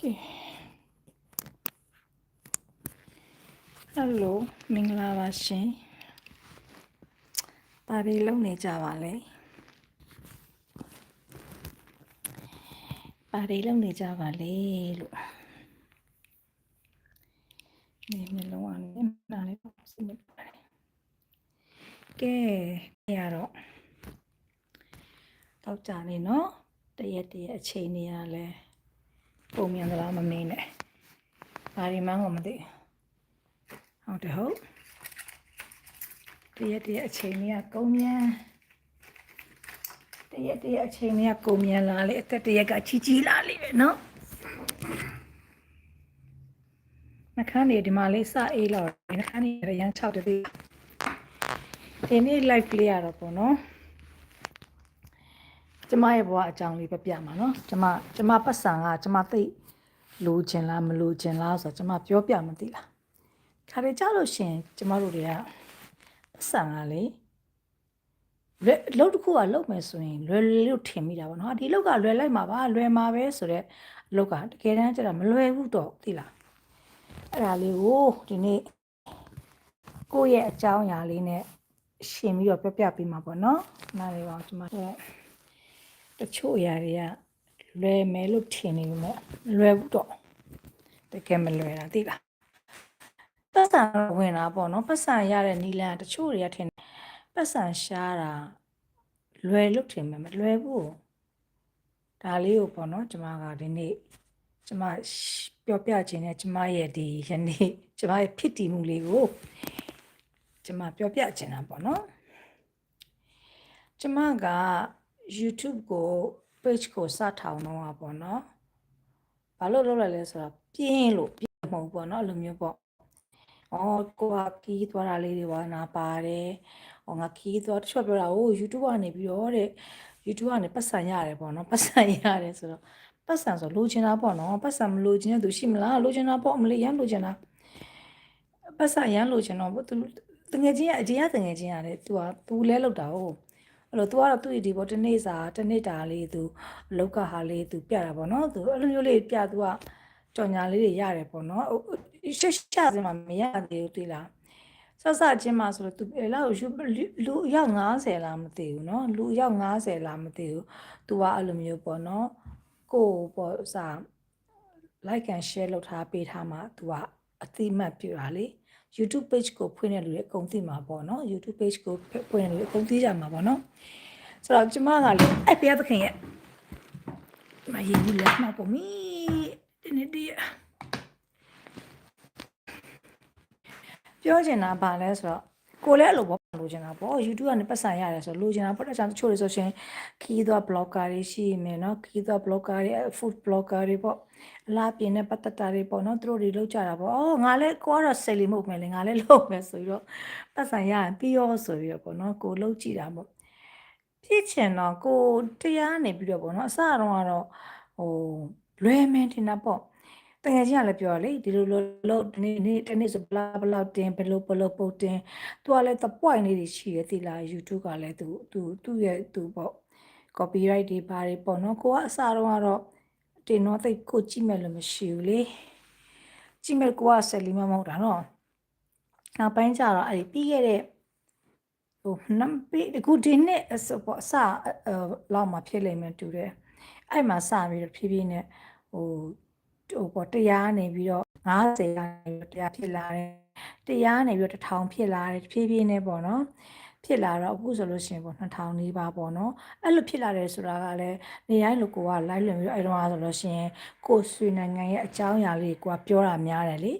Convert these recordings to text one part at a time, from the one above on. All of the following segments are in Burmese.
ကဲဟယ်လိုမင်္ဂလာပါရှင်ပါရီလုံနေကြပါလေပါရီလုံနေကြပါလေလို့ဒီမျိုးလုံးအောင်နေနားလေးပေါ့စနေပါတယ်ကဲရတော့တောက်ကြနေနော်တရက်တရက်အချိန်နေရလဲ ပုံမြန်သလားမမင်းနဲ့ဘာဒီမှန်းကိုမသိဘူးဟုတ်တယ်ဟုတ်တရက်တရက်အချိန်ကြီးကကုန်မြန်တရက်တရက်အချိန်ကြီးကကုန်မြန်လာလေအသက်တရက်ကချီချီလာလေပဲနော်နှခမ်းနေဒီမှာလေးစအေးလောက်နှခမ်းနေရရန်6တသေးဒီနေ့ live လေးရတော့ပေါ့နော် ကျမရဲ့ဘဝအကြောင်းလေးပြပြမှာနော်ကျမကျမပတ်စံကကျမသိလိုချင်လားမလိုချင်လားဆိုတော့ကျမပြောပြမသိလားခါရကြလို့ရှရင်ကျမတို့တွေကပတ်စံကလေလွယ်လုတ်တစ်ခုကလုတ်မယ်ဆိုရင်လွယ်လို့ထင်မိတာပေါ့နော်ဒီလုတ်ကလွယ်လိုက်မှာပါလွယ်မှာပဲဆိုတော့အလုတ်ကတကယ်တမ်းကျတော့မလွယ်ဘူးတော့သိလားအဲ့ဒါလေးကိုဒီနေ့ကိုယ့်ရဲ့အကြောင်းအရာလေးနဲ့ရှင်ပြီးတော့ပြပြပေးမှာပေါ့နော်နားလေးပါကျမတို့ တချို့အရာတွေကလွယ်မယ်လို့ထင်နေပြီမဲ့မလွယ်ဘူးတော့တကယ်မလွယ်တာသိလားပတ်စံဝင်တာပေါ့နော်ပတ်စံရတဲ့နီလန်တချို့တွေကထင်ပတ်စံရှားတာလွယ်လို့ထင်မယ်မလွယ်ဘူးဒါလေးကိုပေါ့နော်ကျမကဒီနေ့ကျမပြောပြခြင်းနဲ့ကျမရဲ့ဒီယနေ့ကျမရဲ့ဖြစ်တည်မှုလေးကိုကျမပြောပြခြင်းတာပေါ့နော်ကျမက YouTube ကို page ကိုစထောင်တော့ပါပေါ့နော်ဘာလို့လုပ်လိုက်လဲဆိုတော့ပြင်းလို့ပြင်းမဟုတ်ဘူးပေါ့နော်အဲ့လိုမျိုးပေါ့အော်ကိုကကီးသွားတာလေးတွေပါနာပါတယ်။အော်ငါကီးသွားတချို့ပြောတာဟို YouTube ကနေပြီးတော့တဲ့ YouTube ကနေပတ်စံရတယ်ပေါ့နော်ပတ်စံရတယ်ဆိုတော့ပတ်စံဆိုလိုချင်တာပေါ့နော်ပတ်စံမလိုချင်တဲ့သူရှိမလားလိုချင်တာပေါ့မလေးရမ်းလိုချင်တာပတ်စံရမ်းလိုချင်တော့သူတငယ်ချင်းကအကြီးအတငယ်ချင်းရတယ်သူကသူလဲလောက်တာဟုတ် အဲ့လိုသူကတော့သူ့ဒီပေါ့တနေ့စာတနေ့တာလေးသူလောက်ကဟာလေးသူပြတာပေါ့နော်သူအဲ့လိုမျိုးလေးပြသူကကြော်ညာလေးတွေရတယ်ပေါ့နော်ရှက်ရှက်စင်မှာမရသေးဘူးသိလားဆက်ဆက်ချင်းမှာဆိုတော့သူအဲ့လောက်လူအယောက်90လားမသိဘူးနော်လူအယောက်90လားမသိဘူးသူကအဲ့လိုမျိုးပေါ့နော်ကိုပေါ့စာ like and share လုပ်ထားပေးထားမှာ तू อ่ะအတိမတ်ပြတာလေ YouTube page ကိုဖွင့်တဲ့လူတွေအကုန်သိမှာပေါ့နော် YouTube page ကိုဖွင့်တဲ့လူတွေအကုန်သိကြမှာပေါ့နော်ဆိုတော့ကျမကလေအဲ့ဘုရားသခင်ရဲ့မရေဘူးလက်မှာပေါ့မီဒီနေ့ဒီပြောချင်တာဗာလဲဆိုတော့ကိုလည်းအဲ့လိုပေါ့ လိုချင်တာပေါ့ YouTube ကနေပတ်စံရတယ်ဆိုလိုချင်တာပေါ့တခြားတချို့တွေဆိုရှင်ခီးသွား blogger တွေရှိမယ်เนาะခီးသွား blogger တွေ food blogger တွေပေါ့အလားပြင်းတဲ့ပတ်သက်တာတွေပေါ့เนาะသူတို့တွေလောက်ကြတာပေါ့အော်ငါလည်းကိုကတော့ sell မဟုတ်မယ်လေငါလည်းလုပ်မယ်ဆိုပြီးတော့ပတ်စံရရင်ပြီးရောဆိုပြီးတော့ပေါ့เนาะကိုလောက်ကြည့်တာပေါ့ဖြစ်ချင်တော့ကိုတရားနေပြီးတော့ပေါ့เนาะအစတော့ကတော့ဟိုလွယ်မင်းတင်တာပေါ့ တကယ်ချင်းကလည်းပြောလေဒီလိုလိုလို့ဒီနေ့နေ့တနေ့ဆိုဘလောက်ဘလောက်တင်ဘယ်လိုဘယ်လိုပုတ်တင်သူကလည်း the point လေးတွေရှိရသီလား YouTube ကလည်းသူသူသူ့ရဲ့သူပေါ့ copyright တွေဘာတွေပေါ့နော်ကိုကအစားတော့ကတော့တင်တော့သိကိုကြည့်မဲ့လို့မရှိဘူးလေကြည့်မဲ့ကိုကဆက်လီမမဟုတ်တာနော်နောက်ပိုင်းကျတော့အဲ့ဒီပြီးခဲ့တဲ့ဟိုနံပေအခုဒီနှစ်ဆိုပေါ့အစလောက်မှဖြစ်လိမ့်မယ်တူတယ်အဲ့မှာစပြီးတော့ဖြည်းဖြည်းနဲ့ဟို ဟိုပေါ့တရားနေပြီးတော့90ကနေတရားဖြစ်လာတယ်တရားနေပြီးတော့1000ဖြစ်လာတယ်ဖြည်းဖြည်းနဲ့ပေါ့နော်ဖြစ်လာတော့အခုဆိုလို့ရှိရင်ပေါ့2000နီးပါးပေါ့နော်အဲ့လိုဖြစ်လာတယ်ဆိုတာကလည်းနေတိုင်းလိုကိုက live လွှင့်ပြီးတော့အဲ့တော့ဆိုလို့ရှိရင်ကိုဆွေနိုင်ငံရဲ့အကြောင်းအရာလေးကိုကပြောတာများတယ်လေ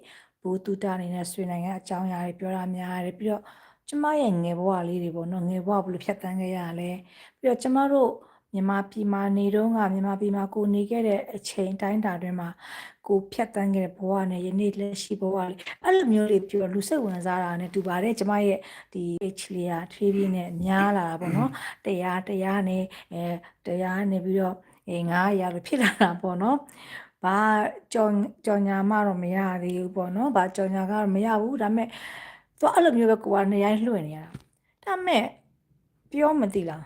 ဘူတူတာအနေနဲ့ဆွေနိုင်ငံအကြောင်းအရာတွေပြောတာများတယ်ပြီးတော့ကျမရဲ့ငယ်ဘဝလေးတွေပေါ့နော်ငယ်ဘဝဘယ်လိုဖြတ်တန်းခဲ့ရလဲပြီးတော့ကျမတို့ မြန်မာပြည်မှာနေတော့ကမြန်မာပြည်မှာကိုနေခဲ့တဲ့အချိန်တိုင်းတာတွင်မှာကိုဖြတ်တန်းခဲ့တဲ့ဘဝနဲ့ယနေ့လက်ရှိဘဝလေးအဲ့လိုမျိုးလေးပြောလူစိတ်ဝင်စားတာနဲ့တူပါတယ်ကျမရဲ့ဒီ H လေးကဖြည်းဖြည်းနဲ့များလာတာပေါ့နော်တရားတရားနဲ့အဲတရားနဲ့ပြီးတော့အဲ900လို့ဖြစ်လာတာပေါ့နော်ဘာကြောင်ကြောင်ညာမတော့မရသေးဘူးပေါ့နော်ဘာကြောင်ညာကတော့မရဘူးဒါပေမဲ့သူအဲ့လိုမျိုးပဲကိုကနေရိုင်းလွှင့်နေရတာဒါပေမဲ့ပြောမသိလား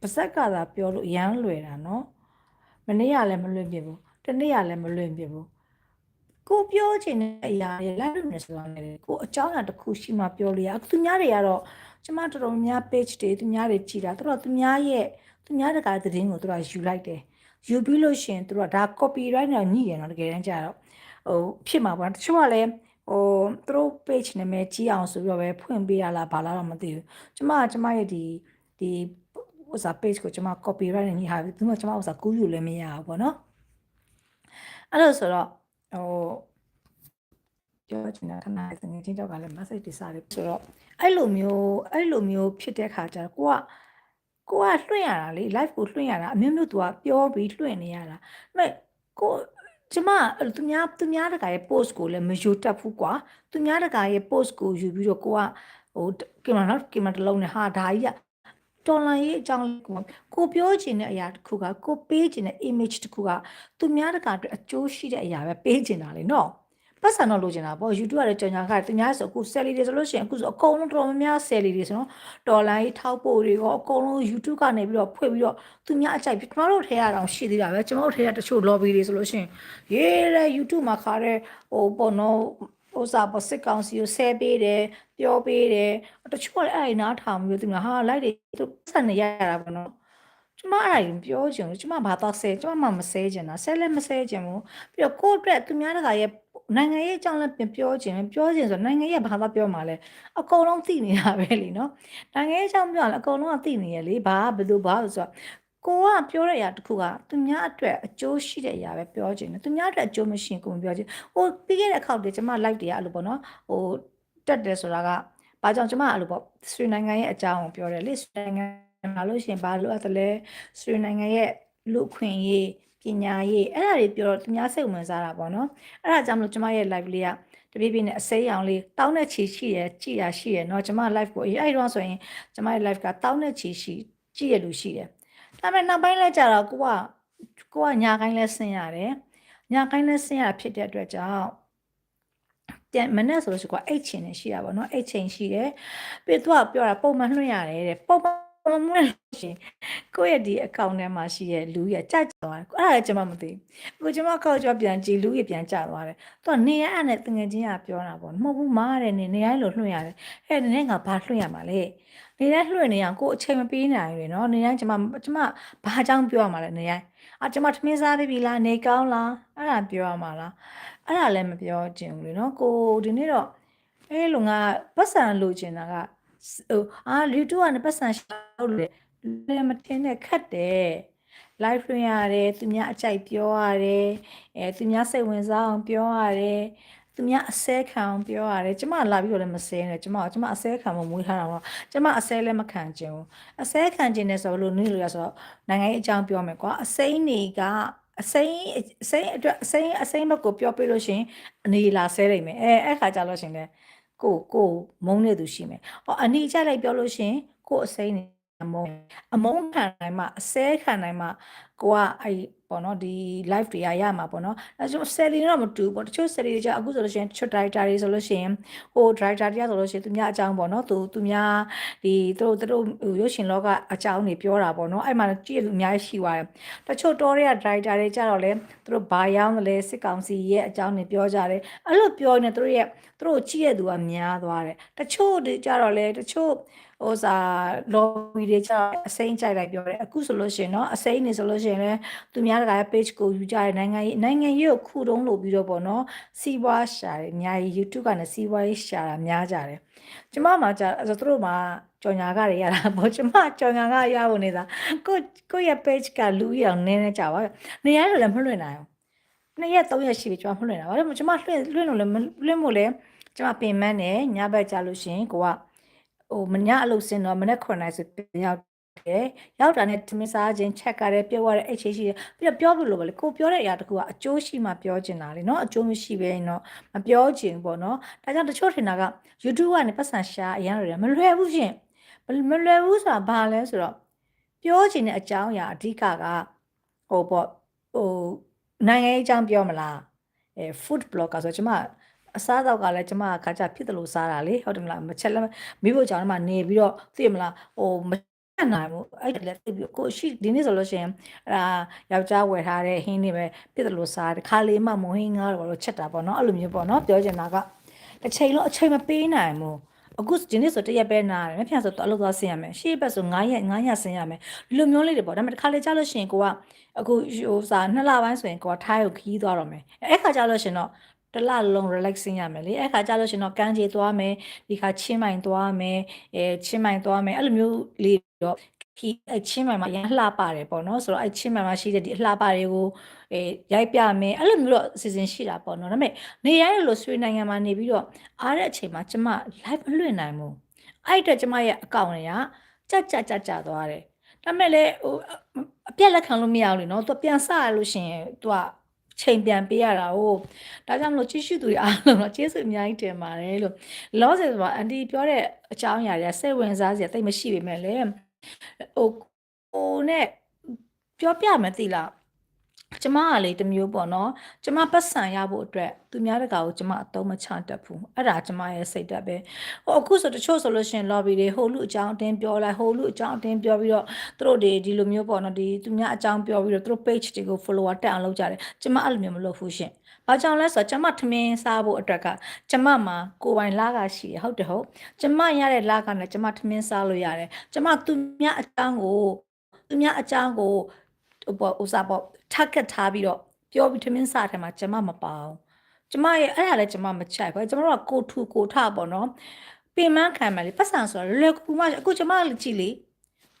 ပါဇက်ကသာပြောလို့ရမ်းလွယ်တာနော်မနေ့ကလည်းမလွယ်ပြဘူးတတနေ့ကလည်းမလွင်ပြဘူးကိုပြောချင်တဲ့အရာတွေလိုက်လို့နေဆိုတာလေကိုအကြောင်းအရာတစ်ခုရှိမှပြောလို့ရသူများတွေကတော့ကျမတော်တော်များ page တွေသူများတွေကြည်တာသူတို့သူများရဲ့သူများတကာသတင်းကိုသူတို့ယူလိုက်တယ်ယူပြီးလို့ရှိရင်သူတို့ကဒါ copyright နဲ့ညှိရတော့တကယ်တမ်းကျတော့ဟိုဖြစ်မှာပေါ့တချို့ကလည်းဟိုသူတို့ page နာမည်ကြီးအောင်ဆိုပြီးတော့ပဲဖွင့်ပေးရလားဘာလားတော့မသိဘူးကျမကကျမရဲ့ဒီဒီ ဥစား page ကိုကျမ copyright နဲ့ညှိဟာပြီးသူကကျမဥစားကူးယူလည်းမရဘူးပေါ့နော်အဲ့လိုဆိုတော့ဟိုပြောချင်တာခဏတကယ်ချင်းတော့ကလည်း message တွေစားတယ်ဆိုတော့အဲ့လိုမျိုးအဲ့လိုမျိုးဖြစ်တဲ့ခါကျတော့ကိုကကိုကလွှင့်ရတာလေ live ကိုလွှင့်ရတာအမျိုးမျိုးသူကပြောပြီးလွှင့်နေရတာအဲ့ကိုကျမသူများသူများတကာရဲ့ post ကိုလည်းမယူတတ်ဘူးကွာသူများတကာရဲ့ post ကိုယူပြီးတော့ကိုကဟိုကင်မရာနော်ကင်မရာတစ်လုံးနဲ့ဟာဒါကြီးက တော်လန်ရေးအကြောင်းကိုကိုပြောချင်တဲ့အရာတစ်ခုကကိုပေးချင်တဲ့ image တစ်ခုကသူများတကာအတွက်အကျိုးရှိတဲ့အရာပဲပေးချင်တာလေနော်ပတ်စံတော့လိုချင်တာပေါ့ YouTube ကလည်းကြောင်ညာခါသူများဆိုအခု salary တွေဆိုလို့ရှိရင်အခုဆိုအကုန်လုံးတော်တော်များများ salary တွေဆိုတော့ဒေါ်လာကြီးထောက်ပို့တွေရောအကုန်လုံး YouTube ကနေပြီးတော့ဖွင့်ပြီးတော့သူများအကြိုက်ကျွန်တော်တို့ထဲရအောင်ရှိသေးတာပဲကျွန်တော်တို့ထဲရတချို့ lobby တွေဆိုလို့ရှိရင်ရေးတဲ့ YouTube မှာခါတဲ့ဟိုပေါ့နော် ဟိုစာပေါ်စစ်ကောင်စီကိုဆဲပေးတယ်ပြောပေးတယ်တချို့ကလည်းအဲ့ဒီနားထောင်ပြီးသူများဟာ like တွေသူဆက်နေရတာပေါ့နော်ကျမအဲ့ဒါပြောချင်လို့ကျမဘာတော့ဆဲကျမမှမဆဲချင်တာဆဲလည်းမဆဲချင်ဘူးပြီးတော့ကိုယ့်အတွက်သူများတကာရဲ့နိုင်ငံရေးအကြောင်းလည်းပြောချင်ပြောချင်ဆိုနိုင်ငံရေးဘာသာပြောမှလဲအကုန်လုံးသိနေတာပဲလीနော်နိုင်ငံရေးအကြောင်းပြောရင်အကုန်လုံးကသိနေရလေဘာဘယ်လိုဘာလို့ဆိုတော့ ကိုကပြောတဲ့အရာတစ်ခုကသူများအတွက်အကျိုးရှိတဲ့အရာပဲပြောချင်တယ်သူများအတွက်အကျိုးမရှိရင်ကိုမပြောချင်ဟိုပြီးခဲ့တဲ့အခါတည်းကျမ like တွေကအဲ့လိုပေါ့နော်ဟိုတက်တယ်ဆိုတာကဘာကြောင့်ကျမအဲ့လိုပေါ့ဆွေနိုင်ငံရဲ့အကြောင်းကိုပြောတယ်လေဆွေနိုင်ငံမှာလို့ရှိရင်ဘာလို့အဲ့ဒါလဲဆွေနိုင်ငံရဲ့လူခွင့်ရေးပညာရေးအဲ့ဒါတွေပြောတော့သူများစိတ်ဝင်စားတာပေါ့နော်အဲ့ဒါကြောင့်မလို့ကျမရဲ့ live လေးကတပြည့်ပြည့်နဲ့အစိမ်းအောင်လေးတောင်းတဲ့ချီရှိရကြည်ရရှိရเนาะကျမ live ကိုအဲ့တော့ဆိုရင်ကျမရဲ့ live ကတောင်းတဲ့ချီရှိကြည်ရလူရှိတယ် ဒါပေမဲ့နောက်ပိုင်းလဲကြာတော့ကိုကကိုကညာကိုင်းလဲဆင်းရတယ်ညာကိုင်းလဲဆင်းရဖြစ်တဲ့အတွက်ကြောင့်ပြန်မနဲ့ဆိုလို့ရှိကွာအိတ်ချင်နေရှိတာပေါ့နော်အိတ်ချင်ရှိတယ်ပြီးတော့ပြောတာပုံမှန်လွှင့်ရတယ်တဲ့ပုံမှန် မမွေးရှင်ကိုယ့်ရဲ့ဒီအကောင့်ထဲမှာရှိရဲ့လူရကြကြသွားတယ်အဲ့ဒါကျွန်မမသိဘူးကျွန်မအကောင့်ကျော်ပြန်ကြည့်လူရပြန်ကြသွားတယ်သူကနေရအဲ့နဲ့တငယ်ချင်းကပြောတာပေါ့မဟုတ်ဘူးမားတယ်နေနေရိုင်းလို့လွှင့်ရတယ်အဲ့ဒီနေ့ငါဘာလွှင့်ရမှာလဲနေတိုင်းလွှင့်နေအောင်ကိုယ်အချိန်မပေးနိုင်ဘူးနော်နေတိုင်းကျွန်မကျွန်မဘာအကြောင်းပြောရမှာလဲနေတိုင်းအာကျွန်မထမင်းစားပြီလားနေကောင်းလားအဲ့ဒါပြောရမှာလားအဲ့ဒါလည်းမပြောချင်ဘူးလေနော်ကိုဒီနေ့တော့အဲလိုငါပတ်စံလိုချင်တာက ဟိုအာလူတူကနေပတ်စံရှောက်လေလည်းမထင်နဲ့ခတ်တယ် live လွှင့်ရတယ်သူများအကြိုက်ပြောရတယ်အဲသူများစိတ်ဝင်စားအောင်ပြောရတယ်သူများအစဲခံအောင်ပြောရတယ်ကျမလာပြီးတော့လည်းမစဲနဲ့ကျမကျမအစဲခံမမွေးထားတာတော့ကျမအစဲလည်းမခံချင်ဘူးအစဲခံချင်တယ်ဆိုလို့နည်းလို့ရဆိုတော့နိုင်ငံရေးအကြောင်းပြောမယ်ကွာအစိမ့်တွေကအစိမ့်အစိမ့်အတွက်အစိမ့်အစိမ့်ဘက်ကိုပြောပြလို့ရှင်အနေလာဆဲနိုင်မယ်အဲအဲ့ခါကြလို့ရှင်လေ ကိုကိုမုန်းနေသူရှိမယ်ဟောအနီကြလိုက်ပြောလို့ရှင်ကိုအစိမ့်နေအမုန်းအမုန်းခံနိုင်မှအစဲခံနိုင်မှကိုကအဲ့ ပေါ့နော်ဒီ live တွေရရမှာပေါ့နော်အဲကျ selling တော့မတူဘူးပေါ့တချို့ selling တွေကြအခုဆိုလို့ရှိရင်တချို့ director တွေဆိုလို့ရှိရင်ဟို director တရားဆိုလို့ရှိရင်သူများအကြောင်းပေါ့နော်သူသူများဒီသူတို့သူတို့ရုပ်ရှင်လောကအကြောင်းတွေပြောတာပေါ့နော်အဲ့မှာကြည့်လူအများကြီးရှိသွားတယ်တချို့တော်တွေက director တွေကြတော့လေသူတို့ဘာရောက်လဲစစ်ကောင်စီရဲ့အကြောင်းတွေပြောကြတယ်အဲ့လိုပြောနေသူတို့ရဲ့သူတို့ကြည့်ရသူကများသွားတယ်တချို့တွေကြတော့လေတချို့ ဟိုစာ lobby တွေကြောင့်အစိမ့်ကြိုက်လိုက်ပြောတယ်အခုဆိုလို့ရှိရင်နော်အစိမ့်နေဆိုလို့ရှိရင်လည်းသူများတကာရဲ့ page ကိုယူကြတယ်နိုင်ငံရေးနိုင်ငံရေးကိုခုတုံးလို့ပြီးတော့ပေါ့နော်စီးပွားရှာတယ်အများကြီး YouTube ကနေစီးပွားရေးရှာတာများကြတယ်ကျမမှာကြာဆိုသူတို့မှာကြော်ညာကတွေရတာပေါ့ကျမကြော်ညာကရဖို့နေတာကိုကိုရဲ့ page ကလူကြီးအောင်နည်းနည်းကြပါပဲနေရာလည်းမလွင့်နိုင်အောင်နှစ်ရက်သုံးရက်ရှိပြီကျွန်မလွှင့်တာဗါတယ်ကျွန်မလွှင့်လွှင့်လို့လည်းလွှင့်မို့လဲကျွန်မပင်မနဲ့ညဘက်ကြလို့ရှင်ကိုက ဟိုမညအလုပ်စင်တော့မနေ့9နိုင်ဆိုရောက်တယ်ရောက်တာနဲ့သမင်းစားခြင်းချက်ကြတယ်ပြောရတဲ့အဲ့ချေရှိတယ်ပြီးတော့ပြောလို့လို့ပဲလေကိုပြောတဲ့အရာတခုကအကျိုးရှိမှပြောချင်တာလေနော်အကျိုးမရှိဘဲရင်တော့မပြောချင်ပေါ့နော်ဒါကြောင့်တချို့ထင်တာက YouTube ကနေပတ်စံရှာအရန်လို့မလွယ်ဘူးရှင်မလွယ်ဘူးဆိုတာဘာလဲဆိုတော့ပြောချင်တဲ့အကြောင်းအရာအဓိကကဟိုပေါ့ဟိုနိုင်ငံရေးအကြောင်းပြောမလားအဲ food blogger ဆိုတော့ကျမ အစားတော့ကလည်းကျမကခါကြဖြစ်တယ်လို့စားတာလေဟုတ်တယ်မလားမချက်လည်းမိဖို့ကြောင့်မှနေပြီးတော့သိမလားဟိုနိုင်ဘူးအဲ့ဒါလည်းသိပြီးကိုရှိဒီနေ့ဆိုလို့ရှိရင်အဲ့ဒါယောက်ျားဝယ်ထားတဲ့ဟင်းတွေပဲဖြစ်တယ်လို့စားတခါလေးမှမဟင်းငါးတော့ချက်တာပေါ့နော်အဲ့လိုမျိုးပေါ့နော်ပြောချင်တာကတစ်ချိန်လုံးအချိန်မပေးနိုင်ဘူးအခုဒီနေ့ဆိုတရက်ပဲနားတယ်မပြန်ဆိုတော့အလုပ်သွားဆင်းရမယ်ရှေ့ဘက်ဆို9ရက်9ရက်ဆင်းရမယ်ဒီလိုမျိုးလေးတွေပေါ့ဒါပေမဲ့တစ်ခါလေကြာလို့ရှိရင်ကိုကအခုဟိုစာနှစ်လပိုင်းဆိုရင်ကိုကထိုင်းကိုခီးသွားတော့မယ်အဲ့ခါကြာလို့ရှိရင်တော့ တစ်လလုံး relaxing ရမယ်လေအဲ့ခါကြာလို့ရှိရင်တော့ကန်းကြီးသွားမယ်ဒီခါချင်းမိုင်သွားမယ်အဲချင်းမိုင်သွားမယ်အဲ့လိုမျိုးလေးတော့ခီးအချင်းမိုင်မှာရန်လှပါတယ်ပေါ့နော်ဆိုတော့အချင်းမိုင်မှာရှိတဲ့ဒီအလှပတွေကိုအဲရိုက်ပြမယ်အဲ့လိုမျိုးတော့အစီအစဉ်ရှိတာပေါ့နော်ဒါပေမဲ့နေရတဲ့လိုဆွေးနိုင်ငံမှာနေပြီးတော့အားတဲ့အချိန်မှာကျမ live မလွှင့်နိုင်ဘူးအဲ့အတွက်ကျမရဲ့အကောင့်တွေကကြက်ကြက်ကြက်ကြသွားတယ်ဒါပေမဲ့လည်းဟိုအပြက်လက်ခံလို့မရဘူးလေနော်သူပြန်စရလို့ရှိရင်သူက ချိန်ပြန်ပေးရတာဟုတ်ဒါကြောင့်မလို့ကြည့်ရှုသူတွေအားလုံးတော့ကျေးဇူးအများကြီးတင်ပါတယ်လို့လောဆယ်ဆိုတော့အန်တီပြောတဲ့အကြောင်းအရာတွေကစိတ်ဝင်စားစရာတိတ်မရှိပေမဲ့လည်းဟိုကိုနဲ့ပြောပြမယ်သိလား ကျမကလေတမျိုးပေါ့နော်ကျမပတ်စံရဖို့အတွက်သူများတကာကိုကျမအသုံးမချတတ်ဘူးအဲ့ဒါကျမရဲ့စိတ်ဓာတ်ပဲဟိုအခုဆိုတချို့ဆိုလို့ရှိရင် lobby တွေဟိုလူအကြောင်းအတင်းပြောလိုက်ဟိုလူအကြောင်းအတင်းပြောပြီးတော့သူတို့တွေဒီလိုမျိုးပေါ့နော်ဒီသူများအကြောင်းပြောပြီးတော့သူတို့ page တွေကို follower တက်အောင်လုပ်ကြတယ်ကျမအဲ့လိုမျိုးမလုပ်ဘူးရှင်ဘာကြောင့်လဲဆိုတော့ကျမထမင်းစားဖို့အတွက်ကကျမမှာကိုယ်ပိုင်လာကရှိရဟုတ်တယ်ဟုတ်ကျမရတဲ့လာကနဲ့ကျမထမင်းစားလို့ရတယ်ကျမသူများအကြောင်းကိုသူများအကြောင်းကိုဟိုပေါ့ဥစားပေါ့ target ထားပြီးတော့ပြောပြီးထမင်းစားတယ်မှာကျမမပါဘူးကျမရဲ့အဲ့ဒါလည်းကျမမချိုက်ဘူးကျမတို့ကကိုထူကိုထပေါ့နော်ပင်မခံမယ်လေပတ်စံဆိုတော့လွယ်ကူမှအခုကျမကြည့်လေ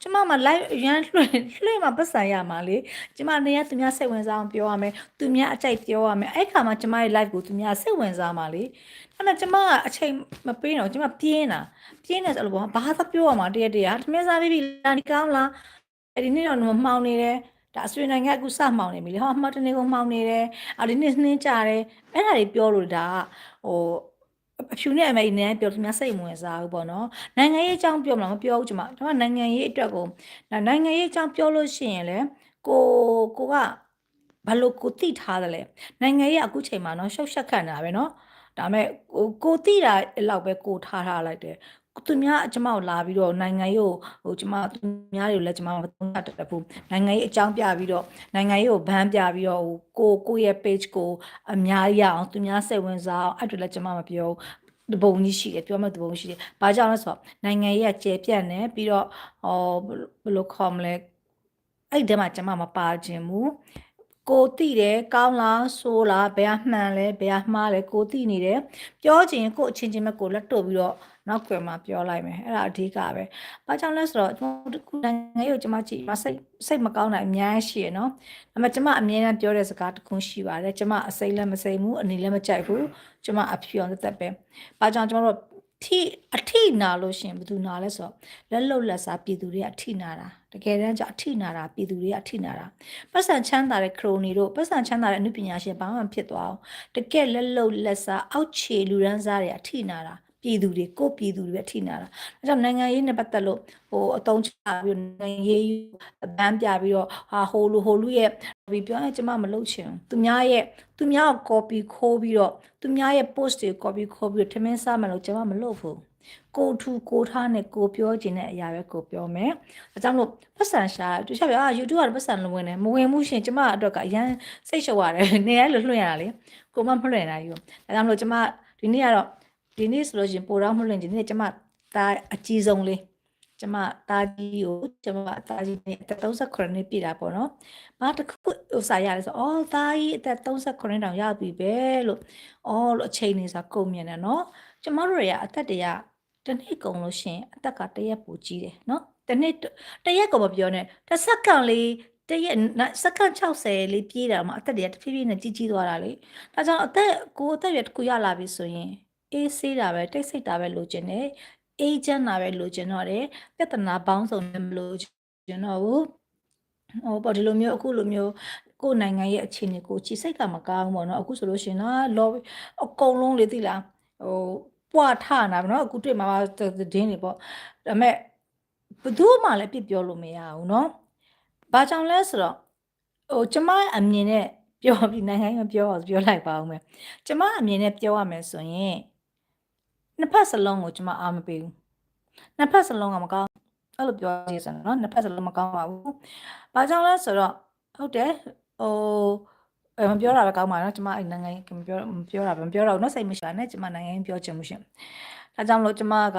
ကျမမ live ရန်လွှင့်လွှင့်မှာပတ်စံရမှာလေကျမနေရသူများစိတ်ဝင်စားအောင်ပြောရမယ်သူများအကြိုက်ပြောရမယ်အဲ့ခါမှာကျမရဲ့ live ကိုသူများစိတ်ဝင်စားမှာလေအဲ့ဒါကျမကအချိန်မပေးတော့ကျမပြင်းတာပြင်းနေဆိုလို့ဘာသာပြောရမှာတရက်တရက်ထမင်းစားပြီးပြီလားဒီကောင်းလားအဲ့ဒီနေ့တော့မှောင်နေတယ် ဒါအဆွေနိုင်ငံအခုစမှောင်နေပြီလေဟောမှတ်တနေကုန်မှောင်နေတယ်အာဒီနေ့နှင်းကြတယ်အဲ့ဒါတွေပြောလို့ဒါဟိုအဖြူနဲ့အမေနဲ့ပြောသူများစိတ်ဝင်စားဘူးပေါ့နော်နိုင်ငံရေးအကြောင်းပြောမလားမပြောဘူးကျမဒါမှနိုင်ငံရေးအတွက်ကိုနိုင်ငံရေးအကြောင်းပြောလို့ရှိရင်လေကိုကိုကဘာလို့ကိုတိထားတယ်လဲနိုင်ငံရေးအခုချိန်မှာနော်ရှုပ်ရှက်ခတ်နေတာပဲနော်ဒါပေမဲ့ကိုကိုတိတာလောက်ပဲကိုထားထားလိုက်တယ် သူများကျမကိုလာပြီးတော့နိုင်ငံရေးကိုဟိုကျမသူများတွေကိုလည်းကျမမသုံးတတ်ဘူးနိုင်ငံရေးအကြောင်းပြပြီးတော့နိုင်ငံရေးကိုဘန်းပြပြီးတော့ဟိုကိုကိုရဲ့ page ကိုအများကြီးရအောင်သူများစိတ်ဝင်စားအောင်အဲ့ဒါလည်းကျမမပြောဘူးတပုံကြီးရှိတယ်ပြောမှတပုံရှိတယ်။ဘာကြောင့်လဲဆိုတော့နိုင်ငံရေးကကျယ်ပြန့်နေပြီးတော့ဟောဘယ်လိုခေါ်မလဲအဲ့ဒီထဲမှာကျမမပါခြင်းဘူးကိုတိတယ်ကောင်းလားဆိုးလားဘယ်အမှန်လဲဘယ်အမှားလဲကိုတိနေတယ်ပြောချင်ကိုအချင်းချင်းပဲကိုလက်တို့ပြီးတော့ နောက်ကွယ်မှာပြောလိုက်မယ်အဲ့ဒါအဓိကပဲ။ဘာကြောင့်လဲဆိုတော့ကျွန်တော်ခုနိုင်ငံရေးကိုကျွန်မကြည့်မစိတ်စိတ်မကောင်းတာအများကြီးရှိရနော်။ဒါပေမဲ့ကျွန်မအမြဲတမ်းပြောတဲ့စကားတစ်ခုရှိပါတယ်။ကျွန်မအစိမ့်လည်းမစိမ့်ဘူးအနေလည်းမကြိုက်ဘူး။ကျွန်မအဖြူအောင်သက်ပဲ။ဘာကြောင့်ကျွန်တော်တို့ထိအထိနာလို့ရှင်ဘယ်သူနာလဲဆိုတော့လက်လုတ်လက်စားပြည်သူတွေကအထိနာတာတကယ်တမ်းကျအထိနာတာပြည်သူတွေကအထိနာတာပတ်စံချမ်းသာတဲ့ခရိုနီတို့ပတ်စံချမ်းသာတဲ့အမှုပညာရှင်ဘာမှဖြစ်သွားအောင်တကယ်လက်လုတ်လက်စားအောက်ခြေလူရန်စားတွေအထိနာတာ ပြည်သူတွေကိုပြည်သူတွေပဲထိနာတာအဲကြောင့်နိုင်ငံရေးနဲ့ပတ်သက်လို့ဟိုအတုံးချပြီးနိုင်ငံရေးဘန်းပြပြီးတော့ဟာဟိုလူဟိုလူရဲ့ပြီးပြောရင်ကျမမလုပ်ချင်ဘူးသူများရဲ့သူများကို copy ခိုးပြီးတော့သူများရဲ့ post တွေ copy ခိုးပြီးတော့ထမင်းစားမလို့ကျမမလုပ်ဘူးကိုထူကိုထားနဲ့ကိုပြောခြင်းတဲ့အရာပဲကိုပြောမယ်။အဲကြောင့်လို့ပတ်စံရှာသူချက်ပြအာ YouTube ကပတ်စံလုံးဝင်တယ်မဝင်မှုရှင်ကျမအတွက်ကအရန်စိတ်ရှုပ်ရတယ်။နေရလို့လွှင့်ရတာလေ။ကိုမမလွှင့်နိုင်ဘူး။အဲကြောင့်လို့ကျမဒီနေ့ကတော့ ဒီနေ့ဆိုလို့ရှိရင်ပိုတော့မလွင့်ဒီနေ့ကျမတာအကြီးဆုံးလေးကျမတာကြီးကိုကျမတာကြီးနဲ့အသက်38နှစ်ပြည့်တာပေါ့နော်။ဘာတစ်ခုဥစားရလဲဆိုအော်တာကြီးအသက်38တောင်ရောက်ပြီပဲလို့အော်လို့အချိန်နေစားကုန်မြင်တယ်နော်။ကျမတို့တွေကအသက်တရတစ်နှစ်ကုန်လို့ရှိရင်အသက်ကတရက်ပူကြီးတယ်နော်။တစ်နှစ်တရက်ကိုမပြောနဲ့တစ်စက္ကန့်လေးတရက်စက္ကန့်60လေးပြေးတာမှအသက်တရတဖြည်းဖြည်းနဲ့ကြီးကြီးသွားတာလေ။ဒါကြောင့်အသက်ကိုအသက်ရတစ်ခုရလာပြီဆိုရင် အေးဆေးတာပဲတိတ်ဆိတ်တာပဲလိုချင်တယ်အေးချမ်းတာပဲလိုချင်တော့တယ်ပြဿနာပေါင်းစုံလည်းမလိုချင်တော့ဘူးဟိုပေါ့ဒီလိုမျိုးအခုလိုမျိုးကိုယ်နိုင်ငံရဲ့အခြေအနေကိုချီစိတ်ကမကောင်းဘူးပေါ့နော်အခုဆိုလို့ရှင်နော်လော်အကုန်လုံးလေသိလားဟိုပွာထနာပေါ့နော်အခုတွေ့မှာပါသတင်းတွေပေါ့ဒါပေမဲ့ဘသူမှလည်းပြစ်ပြောလို့မရဘူးနော်ဘာကြောင့်လဲဆိုတော့ဟိုကျမအမြင်နဲ့ပြောပြီးနိုင်ငံကပြောပြောလိုက်ပါဦးမယ်ကျမအမြင်နဲ့ပြောရမယ်ဆိုရင် နှစ်ဖက်စလုံးကိုကျမအားမပေးဘူးနှစ်ဖက်စလုံးကမကောင်းအဲ့လိုပြောကြည့်စမ်းနော်နှစ်ဖက်စလုံးမကောင်းပါဘူး။ဘာကြောင့်လဲဆိုတော့ဟုတ်တယ်ဟိုအဲမပြောတာပဲကောင်းပါနော်ကျမအဲ့နိုင်ငံရေးမပြောမပြောတာပဲမပြောတော့ဘူးနော်စိတ်မရှာနဲ့ကျမနိုင်ငံရေးပြောချင်မှုရှင်။ဒါကြောင့်မလို့ကျမက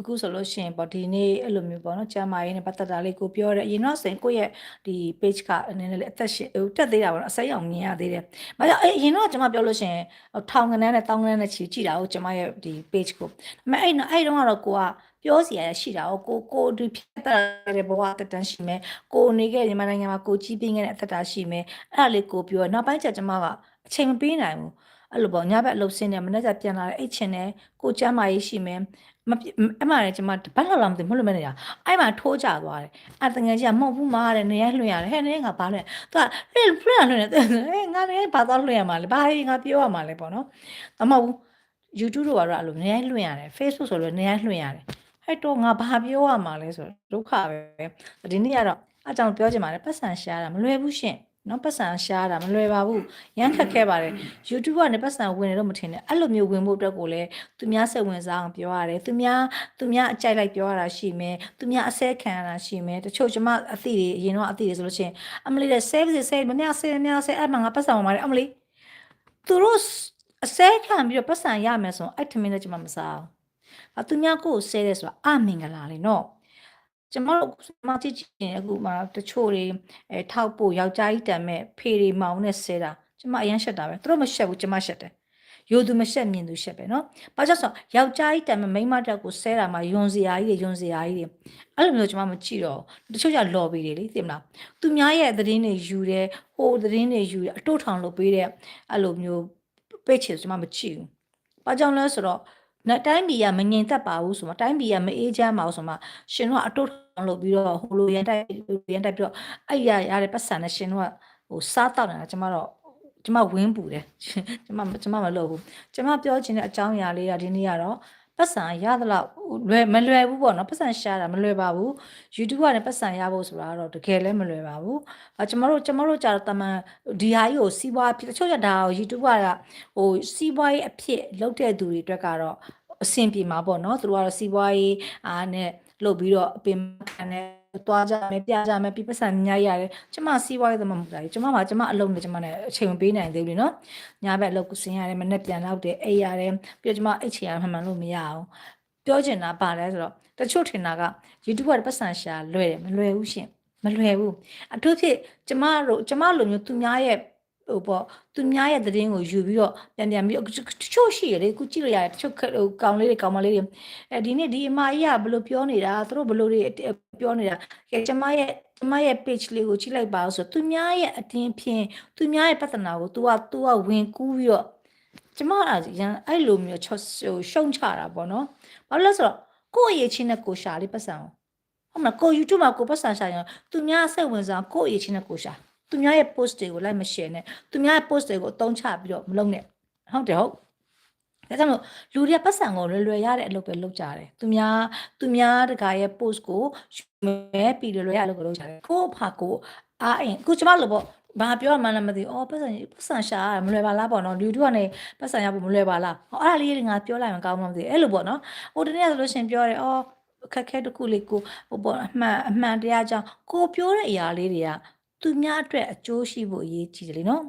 အခုဆိုလို့ရှိရင်ပေါ့ဒီနေ့အဲ့လိုမျိုးပေါ့နော်ကျမရေးနဲ့ပတ်သက်တာလေးကိုပြောရဲအရင်တော့ဆိုရင်ကိုယ့်ရဲ့ဒီ page ကအနေနဲ့လည်းအသက်ရှင်ဟိုတက်သေးတာပေါ့နော်အစိမ်းအောင်မြင်ရသေးတယ်။ဘာကြောင့်အဲ့အရင်တော့ကျမပြောလို့ရှိရင်ထောင်ကနန်းနဲ့တောင်းကနန်းနဲ့ချီကြည့်တာကိုကျမရဲ့ဒီ page ကိုဒါပေမဲ့အဲ့နော်အဲ့တုန်းကတော့ကိုကပြောစီရရှိတာကိုကိုဒီဖြတ်တာတဲ့ဘဝတက်တန်းရှိမယ်ကိုနေခဲ့မြန်မာနိုင်ငံမှာကိုကြီးပြင်းခဲ့တဲ့အသက်တာရှိမယ်အဲ့ဒါလေးကိုပြောနောက်ပိုင်းကျကျမကအချိန်မပေးနိုင်ဘူးအဲ့လိုပေါ့ညဘက်အလုပ်ဆင်းနေမနေ့ကပြန်လာတဲ့အိတ်ချင်တယ်ကိုကျမ်းမာရေးရှိမယ် မအမှန်လည်းကျမဘတ်လောက်လာမသိမဟုတ်လို့မနေတာအဲ့မှာထိုးကြသွားတယ်အဲ့တငယ်ကြီးကမဟုတ်ဘူးမားတယ်နေရလွှင့်ရတယ်ဟဲ့နေငါဘာလဲသူကလွှင့်လွှင့်လွှင့်တယ်ဟဲ့ငါနေဘာသာလွှင့်ရမှာလဲဘာငါပြောရမှာလဲပေါ့နော်မဟုတ်ဘူး YouTube တို့ကတော့အဲ့လိုနေရလွှင့်ရတယ် Facebook ဆိုလို့နေရလွှင့်ရတယ်ဟဲ့တော့ငါဘာပြောရမှာလဲဆိုတော့ဒုက္ခပဲဒီနေ့ကတော့အကြောင်းပြောချင်ပါတယ်ပတ်စံရှားတာမလွယ်ဘူးရှင် နော်ပတ်စံရှားတာမလွယ်ပါဘူးရမ်းခက်ခဲပါတယ် YouTube ကနေပတ်စံဝင်တယ်လို့မထင်နဲ့အဲ့လိုမျိုးဝင်ဖို့အတွက်ကိုလည်းသူများစိတ်ဝင်စားအောင်ပြောရတယ်သူများသူများအကြိုက်လိုက်ပြောရတာရှိမယ်သူများအဆဲခံရတာရှိမယ်တချို့ကျမအသည့်တွေအရင်တော့အသည့်တွေဆိုလို့ရှိရင်အမလေးတဲ့ save save မများ save များ save အဲ့မှာငါပတ်စံဝင်ပါတယ်အမလေးသူတို့အစဲခံပြီးတော့ပတ်စံရမယ်ဆိုရင်အဲ့ထမင်းလည်းကျွန်မမစားဘူး။အသူများကိုဆဲတယ်ဆိုတာအမင်္ဂလာလေနော်။ ကျွန်တော်တို့မကြည့်ချင်အခုမှတချို့တွေအဲထောက်ဖို့ယောက်ျားကြီးတန်မဲ့ဖေတွေမောင်နဲ့ဆဲတာကျွန်မအရန်ရှက်တာပဲသူတို့မရှက်ဘူးကျွန်မရှက်တယ်။ယိုသူမရှက်မြင်သူရှက်ပဲနော်။ဘာကြောင့်ဆိုယောက်ျားကြီးတန်မဲ့မိန်းမတက်ကိုဆဲတာမှယွန်စရာကြီးတွေယွန်စရာကြီးတွေအဲ့လိုမျိုးကျွန်မမကြည့်တော့တချို့ကလော်ဘီတွေလေသိမလား။သူများရဲ့သတင်းတွေယူတယ်ဟိုသတင်းတွေယူတယ်အတို့ထောင်လုပ်ပေးတဲ့အဲ့လိုမျိုးပိတ်ချင်ကျွန်မမကြည့်ဘူး။ဘာကြောင့်လဲဆိုတော့ နဲ့တိုင်းပြည်ကမငြိမ်သက်ပါဘူးဆိုမှတိုင်းပြည်ကမအေးချမ်းပါဘူးဆိုမှရှင်တို့ကအတုထောင်လုပ်ပြီးတော့ဟိုလိုရန်တိုက်ရန်တိုက်ပြီးတော့အဲ့ရရတဲ့ပတ်စံနဲ့ရှင်တို့ကဟိုစားတောက်နေတာကျွန်မတော့ကျွန်မဝင်းပူတယ်ကျွန်မကျွန်မမလုပ်ဘူးကျွန်မပြောချင်တဲ့အကြောင်းအရာလေးကဒီနေ့ကတော့ပတ်စံရသလောက်လွယ်မလွယ်ဘူးပေါ့နော်ပတ်စံရှာတာမလွယ်ပါဘူး YouTube ကနေပတ်စံရဖို့ဆိုတာတော့တကယ်လည်းမလွယ်ပါဘူးအဲကျွန်တော်တို့ကျွန်တော်တို့ကြာတော့တမန်ဒီဟာကြီးကိုစီးပွားဖြစ်တချို့ကဒါကို YouTube ကဟိုစီးပွားရေးအဖြစ်လုပ်တဲ့သူတွေအတွက်ကတော့ အဆင်ပြေမှာပေါ့နော်သူတို့ကတော့စီးပွားရေးအားနဲ့လုပ်ပြီးတော့အပင်ခံနဲ့သွားကြမယ်ပြကြမယ်ပြပစံအများကြီးရတယ်ကျမစီးပွားရေးသမမဟုတ်တာကျမမှာကျမအလုပ်နဲ့ကျမနဲ့အချိန်မပေးနိုင်သေးဘူးလေနော်ညာဘက်အလုပ်ကိုဆင်းရတယ်မနေ့ပြန်တော့တယ်အိပ်ရတယ်ပြီးတော့ကျမအိတ်ချင်ရမှန်မှန်လို့မရအောင်ပြောချင်တာပါလဲဆိုတော့တချို့ထင်တာက YouTube ကပတ်စံရှာလွယ်တယ်မလွယ်ဘူးရှင်မလွယ်ဘူးအထူးဖြင့်ကျမတို့ကျမလိုမျိုးသူများရဲ့ ဟိုပေါ့သူများရဲ့သတင်းကိုယူပြီးတော့ပြန်ပြန်ပြီးတချို့ရှိရလေခုကြည့်လို့ရတယ်တချို့ဟိုကောင်လေးတွေကောင်မလေးတွေအဲဒီနေ့ဒီအမကြီးကဘယ်လိုပြောနေတာသူတို့ဘယ်လိုတွေပြောနေတာကဲကျမရဲ့ကျမရဲ့ page လေးကိုကြည့်လိုက်ပါဆိုသူများရဲ့အတင်းဖြင့်သူများရဲ့ပြဿနာကို तू က तू ကဝင်ကူးပြီးတော့ကျမကရန်အဲ့လိုမျိုးချောဟိုရှုံချတာပေါ့နော်ဘာလို့လဲဆိုတော့ကိုယ့်အရေးချင်းနဲ့ကိုရှာလေးပတ်စံဟုတ်မလားကို YouTube မှာကိုပတ်စံရှာရင်သူများစိတ်ဝင်စားကိုယ့်အရေးချင်းနဲ့ကိုရှာ သူများရဲ့ post တွေကို like မ share နဲ့သူများရဲ့ post တွေကိုအသုံးချပြီးတော့မလုပ်နဲ့ဟုတ်တယ်ဟုတ်ဒါကြောင့်မို့လူတွေကပတ်စံကိုလွယ်လွယ်ရတဲ့အလုပ်ပဲလုပ်ကြတယ်သူများသူများတကာရဲ့ post ကိုမဲပြီးလွယ်လွယ်ရအလုပ်ကိုလုပ်ကြတယ်ကို့ဖာကိုအားအင်အခုကျမလို့ပေါ့ဘာပြောမှလည်းမသိအော်ပတ်စံပတ်စံရှာရမလွယ်ပါလားပေါ့နော်လူတို့ကနေပတ်စံရဖို့မလွယ်ပါလားဟောအဲ့ဒါလေးငါပြောလိုက်မှကောင်းမှမသိအဲ့လိုပေါ့နော်ဟိုတနေ့ဆိုလို့ရှင်ပြောတယ်အော်အခက်ခဲတစ်ခုလေးကိုဟိုပေါ့အမှန်အမှန်တရားကြောင့်ကိုပြောတဲ့အရာလေးတွေက သူများအတွက်အကျိုးရှိဖို့အရေးကြီးတယ်လေနော်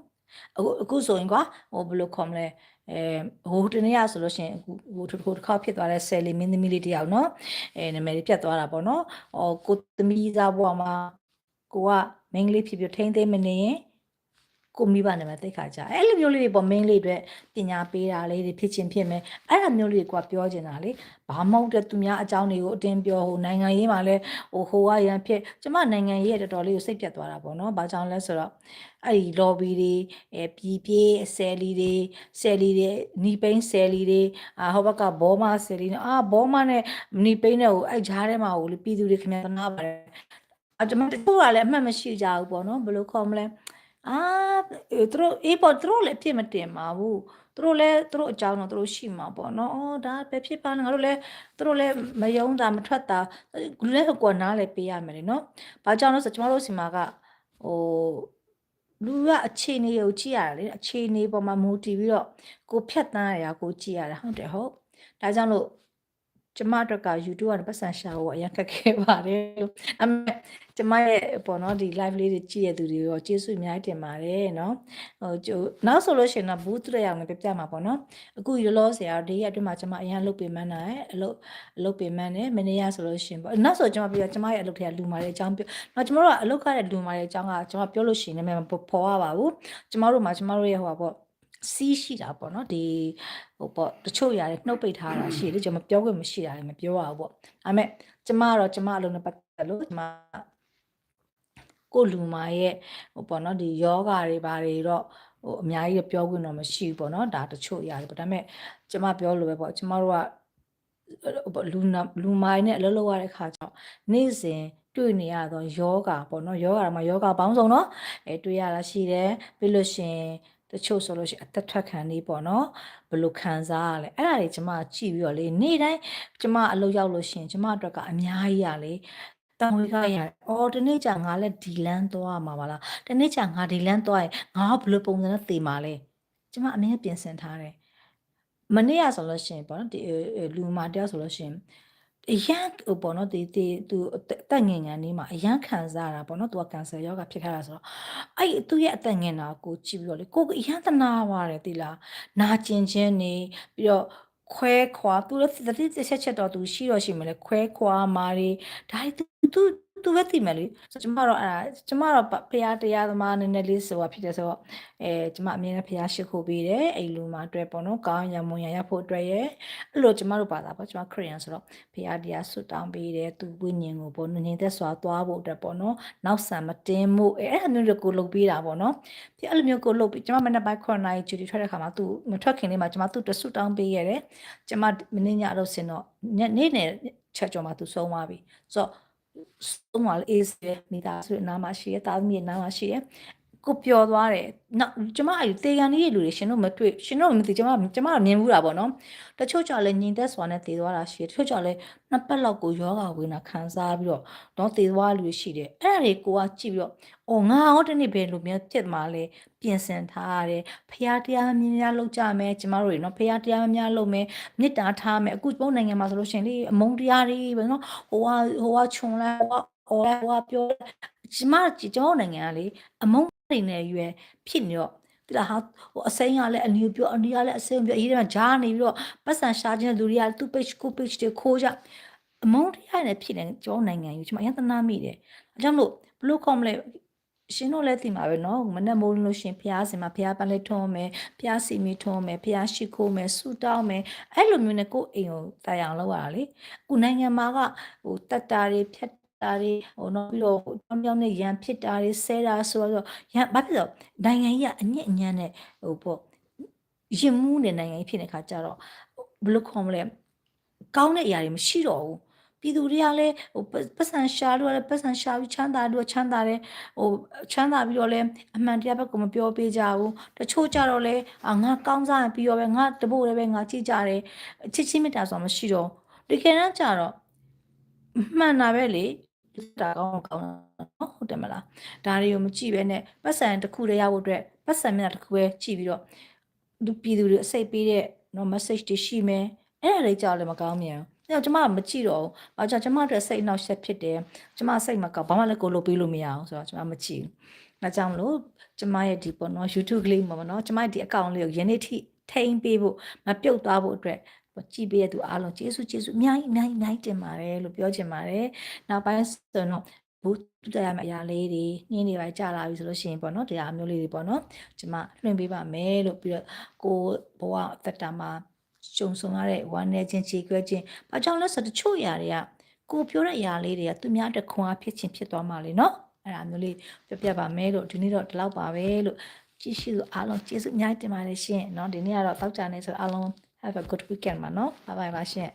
အခုအခုဆိုရင်ကွာဟိုဘယ်လိုခေါ်မလဲအဲဟိုတနေ့ရဆိုလို့ရှိရင်ဟိုဟိုတစ်ခါဖြစ်သွားတဲ့ဆယ်လီမင်းသမီးလေးတယောက်နော်အဲနာမည်ပြတ်သွားတာပေါ့နော်ဟောကိုသမီးသားဘွားမှာကိုကမိန်းကလေးဖြစ်ဖြစ်ထိမ့်သိမ့်မနေရင် ကိုမိဘနာမည်သိခါကြအဲ့လိုမျိုးလေးတွေပေါ့မင်းလေးတွေပညာပေးတာလေးတွေဖြစ်ချင်းဖြစ်မယ်အဲ့လိုမျိုးလေးတွေကပြောချင်တာလေဘာမဟုတ်တဲ့သူများအကြောင်းတွေကိုအတင်းပြောဟိုနိုင်ငံရေးမှာလဲဟိုဟိုကရန်ဖြစ်ကျမနိုင်ငံရေးတော်တော်လေးကိုစိတ်ပြတ်သွားတာပေါ့နော်ဘာကြောင့်လဲဆိုတော့အဲ့ဒီ lobby တွေအဲပြည်ပြေးဆယ်လီတွေဆယ်လီတွေနီပိန်းဆယ်လီတွေအာဟိုဘက်ကဘောမဆယ်လီအာဘောမနဲ့နီပိန်းနဲ့ဟိုအဲ့ဂျားထဲမှာဟိုပြည်သူတွေခင်ဗျားနားပါတယ်အကျမတို့ကလည်းအမှတ်မရှိကြဘူးပေါ့နော်ဘယ်လိုခေါ်မလဲ အာသူတို့အေးပေါ့သူတို့လည်းအဖြစ်မတင်ပါဘူးသူတို့လည်းသူတို့အကြောင်းတော့သူတို့ရှိမှာပေါ့နော်အော်ဒါပဲဖြစ်ပါနဲ့ငါတို့လည်းသူတို့လည်းမယုံတာမထွက်တာလူလည်းဟိုကောနားလည်းပေးရမယ်လေနော်ဘာကြောင့်လဲဆိုကျွန်တော်တို့စီမှာကဟိုလူကအခြေအနေကိုကြည့်ရတယ်လေအခြေအနေပေါ်မှာမူတည်ပြီးတော့ကိုဖြတ်တန်းရတာကိုကြည့်ရတာဟုတ်တယ်ဟုတ်ဒါကြောင့်လို့ ကျကျမအတွက်က YouTube ကနေပတ်စံရှာဖို့အရင်ခက်ခဲပါတယ်လို့အမေကျမရဲ့ပေါ့နော်ဒီ live လေးတွေကြည့်ရတဲ့သူတွေရောကျေးဇူးအများကြီးတင်ပါတယ်နော်ဟိုကျိုနောက်ဆိုလို့ရှိရင်တော့ဘူးတူရအောင်လည်းပြပြမှာပေါ့နော်အခုရလောဆရာဒီရက်အတွင်းမှာကျမအရင်လုပ်ပေးမှန်းတာအလုပ်အလုပ်ပေးမှန်းတယ်မနေ့ကဆိုလို့ရှိရင်ပေါ့နောက်ဆိုကျမပြောကျမရဲ့အလုပ်တွေကလူမာတဲ့အကြောင်းပြောနောက်ကျမတို့ကအလုပ်ကတဲ့လူမာတဲ့အကြောင်းကကျမပြောလို့ရှိရင်လည်းမပေါ်ရပါဘူးကျမတို့မှာကျမတို့ရဲ့ဟိုပါပေါ့ စီးရှိတာပေါ့နော်ဒီဟိုပေါ့တချို့ຢာတွေနှုတ်ပိတ်ထားတာရှိတယ်ကျွန်မပြောခွင့်မရှိတာလည်းမပြောရဘူးပေါ့ဒါပေမဲ့ကျမကတော့ကျမအလုံးနဲ့ပတ်သက်လို့ကျမကိုလူမာရဲ့ဟိုပေါ့နော်ဒီယောဂါတွေဘာတွေတော့ဟိုအများကြီးပြောခွင့်တော့မရှိဘူးပေါ့နော်ဒါတချို့ຢာတွေပေါ့ဒါပေမဲ့ကျမပြောလို့ပဲပေါ့ကျမတို့ကဟိုလူနာလူမိုင်းနဲ့အလုပ်လုပ်ရတဲ့ခါကျတော့နေ့စဉ်တွေ့နေရတော့ယောဂါပေါ့နော်ယောဂါမှာယောဂါပေါင်းစုံเนาะအဲတွေ့ရတာရှိတယ်ပြီးလို့ရှရင် တချို့ဆိုလို့ရှိရင်အသက်ထွက်ခံနေပေါ့နော်ဘယ်လိုခံစားရလဲအဲ့ဒါတွေကျမကြည့်ပြီးတော့လေနေ့တိုင်းကျမအလုပ်ရောက်လို့ရှိရင်ကျမအတွက်ကအများကြီးရလေတန်ဝေကရအော်ဒီနေ့ကျငါလည်းဒီလန်းသွားမှာပါလားဒီနေ့ကျငါဒီလန်းသွားရင်ငါဘယ်လိုပုံစံနဲ့သေမှာလဲကျမအမြဲပြင်ဆင်ထားတယ်မနေ့ကဆိုလို့ရှိရင်ပေါ့နော်ဒီလူမတယောက်ဆိုလို့ရှိရင် အရန်ဟိုပေါ့နော်ဒီဒီသူတက်ငင်ငန်းလေးမှာအရန်ခံစားရတာပေါ့နော်သူကကန်ဆာရောဂါဖြစ်ခဲ့တာဆိုတော့အဲ့သူ့ရဲ့အသက်ငင်တာကိုကြည့်ပြီးတော့လေကိုကအရန်သနာပါတယ်တိလားနာကျင်ခြင်းနေပြီးတော့ခွဲခွာသူလည်းတတိတစ်ချက်ချက်တော့သူရှိတော့ရှိမလဲခွဲခွာမာတွေဒါသူသူ သူပဲသိမယ်လေဆိုကျမတော့အဲ့ဒါကျမတော့ဖရာတရားသမားနည်းနည်းလေးဆိုတာဖြစ်တယ်ဆိုတော့အဲကျမအမြဲတမ်းဖရာရှိခိုးပေးတယ်အဲ့လူမှာအတွက်ပေါ့နော်ကောင်းရမွန်ရရဖို့အတွက်ရဲ့အဲ့လိုကျမတို့ဘာသာပေါ့ကျမခရစ်ယာန်ဆိုတော့ဖရာတရားဆွတ်တောင်းပေးတယ်သူဝိညာဉ်ကိုပေါ့နော်နေသက်စွာသွားဖို့အတွက်ပေါ့နော်နောက်ဆံမတင်းမှုအဲ့အဲ့မျိုးတွေကိုလုပ်ပေးတာပေါ့နော်ဒီအဲ့လိုမျိုးကိုလုပ်ပြီးကျမမနေ့ပိုင်း9နာရီဂျူတီထွက်တဲ့ခါမှာသူမထွက်ခင်လေးမှာကျမသူ့တဆွတ်တောင်းပေးရတယ်ကျမမနေ့ညတော့ဆင်တော့နေ့နဲ့ချက်ကြော်မှာသူဆုံးသွားပြီဆိုတော့ ဆုံးသွားလေအေးစေမိသားစုနားမှာရှိရတာသမီးနားမှာရှိရ ကိုပျော်သွားတယ်နောက်ကျမအဲ့တေကန်လေးလူတွေရှင်တို့မတွေ့ရှင်တို့မသိကျမကျမမြင်ဘူးတာပေါ့နော်တချို့ကြလည်းညီသက်စွာနဲ့တည်သွားတာရှိတယ်တချို့ကြလည်းနှစ်ပတ်လောက်ကိုယောဂဝင်တာခံစားပြီးတော့တော့တည်သွားလူရှိတယ်အဲ့ဒါတွေကိုကကြည့်ပြီးတော့အော်ငါဟောတနေ့ပဲလူမျိုးဖြစ်မှာလဲပြင်ဆင်ထားရတယ်ဖះတရားများများလုပ်ကြမယ်ကျမတို့တွေနော်ဖះတရားများများလုပ်မယ်မေတ္တာထားမယ်အခုပုံနိုင်ငံမှာဆိုလို့ရှိရင်လေအမုန်းတရားတွေပဲနော်ဟိုကဟိုကခြုံလိုက်ဟိုကဟိုကပြောကျမကျမနိုင်ငံကလေအမု န်းတွေနဲ့ရွယ်ဖြစ်နေတော့ဒီလားဟာဟိုအစိမ်းကလည်းအနီးပြောအနီးကလည်းအစိမ်းပြောအရေးတွေဂျားနေပြီးတော့ပတ်စံရှာခြင်းလူတွေကသူ့ page ကို page တွေခိုးကြအမုန်းတရားနဲ့ဖြစ်နေကျမနိုင်ငံယူကျမအရင်သနာမိတယ်အဲကြောင့်မလို့ဘလို့ကောမလဲရှင်တို့လည်းသိမှာပဲเนาะမနဲ့မိုးလို့ရှင်ဖျားစင်မှာဖျားပန်းလေးထုံးမယ်ဖျားစီမီထုံးမယ်ဖျားရှိခိုးမယ်ဆူတောင်းမယ်အဲ့လိုမျိုးနဲ့ကိုယ်အိမ်ကိုတာယာအောင်လုပ်ရတာလေအခုနိုင်ငံမှာကဟိုတက်တာတွေဖြတ် တာတွေဟိုနောက်ပြီးတော့တောင်းတောင်းနဲ့ရန်ဖြစ်တာတွေဆဲတာဆိုတော့ရန်ဘာဖြစ်လို့နိုင်ငံကြီးကအညစ်အညမ်းနဲ့ဟိုပေါ့ရင်မှုတဲ့နိုင်ငံကြီးဖြစ်နေခါကြတော့ဘယ်လိုခေါ်မလဲကောင်းတဲ့အရာတွေမရှိတော့ဘူးပြည်သူတွေကလည်းဟိုပတ်စံရှာလို့လည်းပတ်စံရှာပြီးချမ်းသာလို့ချမ်းသာတယ်ဟိုချမ်းသာပြီးတော့လည်းအမှန်တရားဘက်ကမပြောပေးကြဘူးတချို့ကြတော့လည်းငါကောင်းစားရင်ပြီးတော့ပဲငါတပို့လည်းပဲငါကြည့်ကြတယ်ချစ်ချင်းမေတ္တာဆိုတာမရှိတော့တကယ်တမ်းကြတော့မှန်တာပဲလေ တာကောင်းကောင်းနော်ဟုတ်တယ်မလားဒါတွေကိုမကြည့်ပဲနဲ့ပတ်စံတစ်ခုတည်းရဖို့အတွက်ပတ်စံမျက်နှာတစ်ခုပဲကြည့်ပြီးတော့လူပြည်သူတွေအစိတ်ပေးတဲ့နော် message တွေရှိမယ်အဲ့ဒါတွေကြောက်လည်းမကောင်းမြန်အဲ့တော့ကျမမကြည့်တော့ဘူး။ဘာကြောင့်ကျမတို့စိတ်နှောက်ယှက်ဖြစ်တယ်။ကျမစိတ်မကောက်ဘာမှလည်းကိုလုပ်ပေးလို့မရအောင်ဆိုတော့ကျမမကြည့်ဘူး။ဒါကြောင့်မလို့ကျမရဲ့ဒီပေါ့နော် YouTube ကလေးမှာပေါ့နော်ကျမဒီ account လေးကိုယနေ့ထိထိန်းပေးဖို့မပြုတ်သွားဖို့အတွက် ကြည့်ပေးရသူအားလုံးကျေးဇူးကျေးဇူးအများကြီးအများကြီးအများကြီးတင်ပါတယ်လို့ပြောချင်ပါတယ်။နောက်ပိုင်းဆိုတော့ဘူးတက်ရမယ့်အရာလေးတွေနှင်းတွေပဲကြာလာပြီဆိုလို့ရှိရင်ပေါ့နော်တရားမျိုးလေးတွေပေါ့နော်ကျမလွှင့်ပေးပါမယ်လို့ပြီးတော့ကိုဘဝအသက်တာမှာကြုံဆုံရတဲ့ဝမ်းနည်းခြင်းခြေခွဲခြင်းဘာကြောင့်လဲဆိုတော့တချို့အရာတွေကကိုပြောတဲ့အရာလေးတွေကသူများတခွန်အားဖြစ်ခြင်းဖြစ်သွားမှလေနော်အဲ့ဒါမျိုးလေးပြပြပါမယ်လို့ဒီနေ့တော့ဒီလောက်ပါပဲလို့ကြည့်ရှိသူအားလုံးကျေးဇူးအများကြီးတင်ပါတယ်ရှင်เนาะဒီနေ့ကတော့တောက်ကြနေဆိုအားလုံး Have a good weekend, Mano. Bye bye, Rashin.